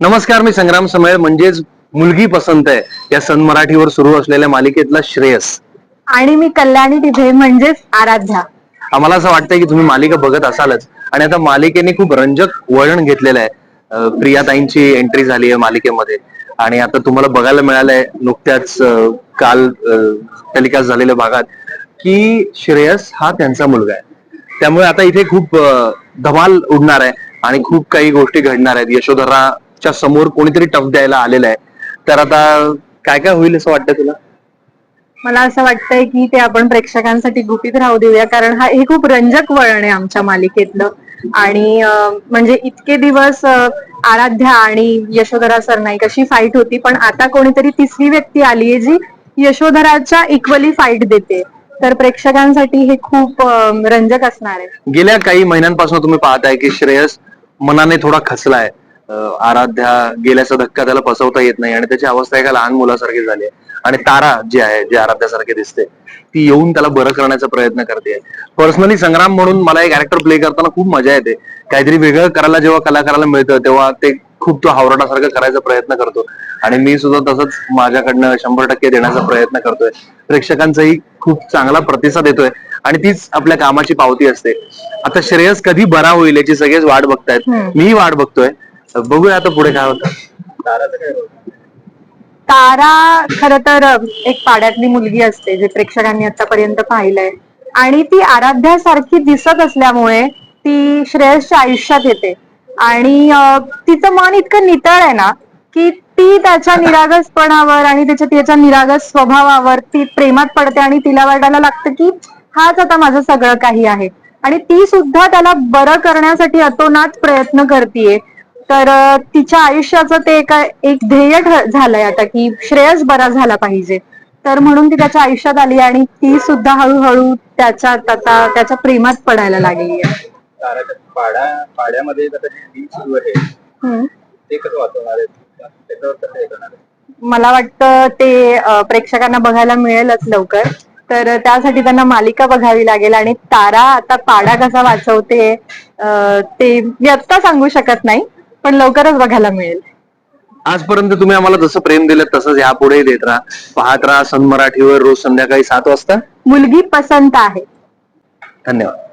नमस्कार मी संग्राम समळ. म्हणजेच मुलगी पसंत आहे. या सन मराठीवर सुरू असलेल्या मालिकेतला श्रेयस. आणि मी कल्याणी तिथे म्हणजेच आराध्या. आम्हाला असं वाटतंय की तुम्ही मालिका बघत असालच. आणि आता मालिकेने खूप रंजक वळण घेतलेलं आहे. प्रियाताईंची एंट्री झाली आहे मालिकेमध्ये. आणि आता तुम्हाला बघायला मिळालंय नुकत्याच काल टेलिकास्ट झालेल्या भागात की श्रेयस हा त्यांचा मुलगा आहे. त्यामुळे आता इथे खूप धमाल उडणार आहे. आणि खूप काही गोष्टी घडणार आहेत. यशोधराच्या समोर कोणीतरी टफ द्यायला आलेलं आहे. तर आता काय काय होईल असं वाटतं तुला? मला असं वाटतंय की ते आपण प्रेक्षकांसाठी गुपित राहू देऊया. कारण हा हे खूप रंजक वळण आहे आमच्या मालिकेतलं. आणि म्हणजे इतके दिवस आराध्या आणि यशोधरा सरनाईक अशी फाईट होती. पण आता कोणीतरी तिसरी व्यक्ती आलीये जी यशोधराच्या इक्वली फाईट देते. तर प्रेक्षकांसाठी हे खूप रंजक असणार आहे. गेल्या काही महिन्यांपासून तुम्ही पाहताय की श्रेयस मनाने थोडा खचलाय. आराध्या गेल्याचा धक्का त्याला पसवता येत नाही आणि त्याची अवस्था एका लहान मुलासारखी झाली आहे. आणि तारा जी आहे जी आराध्यासारखी दिसते ती येऊन त्याला बरं करण्याचा प्रयत्न करते. पर्सनली संग्राम म्हणून मला एक कॅरेक्टर प्ले करताना खूप मजा येते. काहीतरी वेगळं करायला जेव्हा कलाकाराला मिळतं तेव्हा ते खूप तो हावराटासारखं करायचा प्रयत्न करतो. आणि मी सुद्धा तसंच माझ्याकडनं शंभर टक्के देण्याचा प्रयत्न करतोय. प्रेक्षकांचाही खूप चांगला प्रतिसाद येतोय. आणि तीच आपल्या कामाची पावती असते. आता श्रेयस कधी बरा होईल याची सगळेच वाट बघतायत. मीही वाट बघतोय. बघूया आता पुढे काय होतं. तारा खर तर एक पाड्यातली मुलगी असते जे प्रेक्षकांनी आतापर्यंत पाहिलंय. आणि ती आराध्यासारखी दिसत असल्यामुळे ती श्रेयसच्या आयुष्यात येते. आणि तिचं मन इतकं नितळ आहे ना की ती त्याच्या निरागसपणावर आणि त्याच्या तिच्या निरागस स्वभावावर ती प्रेमात पडते आणि तिला वाटायला लागतं की हाच आता माझं सगळं काही आहे. आणि ती सुद्धा त्याला बरं करण्यासाठी अतोनात प्रयत्न करतीये. तर तिच्या आयुष्याचं ते एका एक ध्येय झालंय आता की श्रेयस बरा झाला पाहिजे. तर म्हणून ती त्याच्या आयुष्यात आली आणि ती सुद्धा हळूहळू त्याच्यात आता त्याच्या प्रेमात पडायला लागली आहे. पाड्या पाड्यामध्ये. ते कसं वाचवणार मला वाटतं ते प्रेक्षकांना बघायला मिळेलच लवकर. तर त्यासाठी त्यांना मालिका बघावी लागेल आणि तारा आता पाडा कसा वाचवते ते मी आत्ता सांगू शकत नाही. पण लवकरच बघायला मिळेल. आजपर्यंत तुम्ही आम्हाला जसं प्रेम दिलं तसंच यापुढे देत राहा. पाहत राहा सन मराठीवर रोज संध्याकाळी सात वाजता. मुलगी पसंत आहे. धन्यवाद.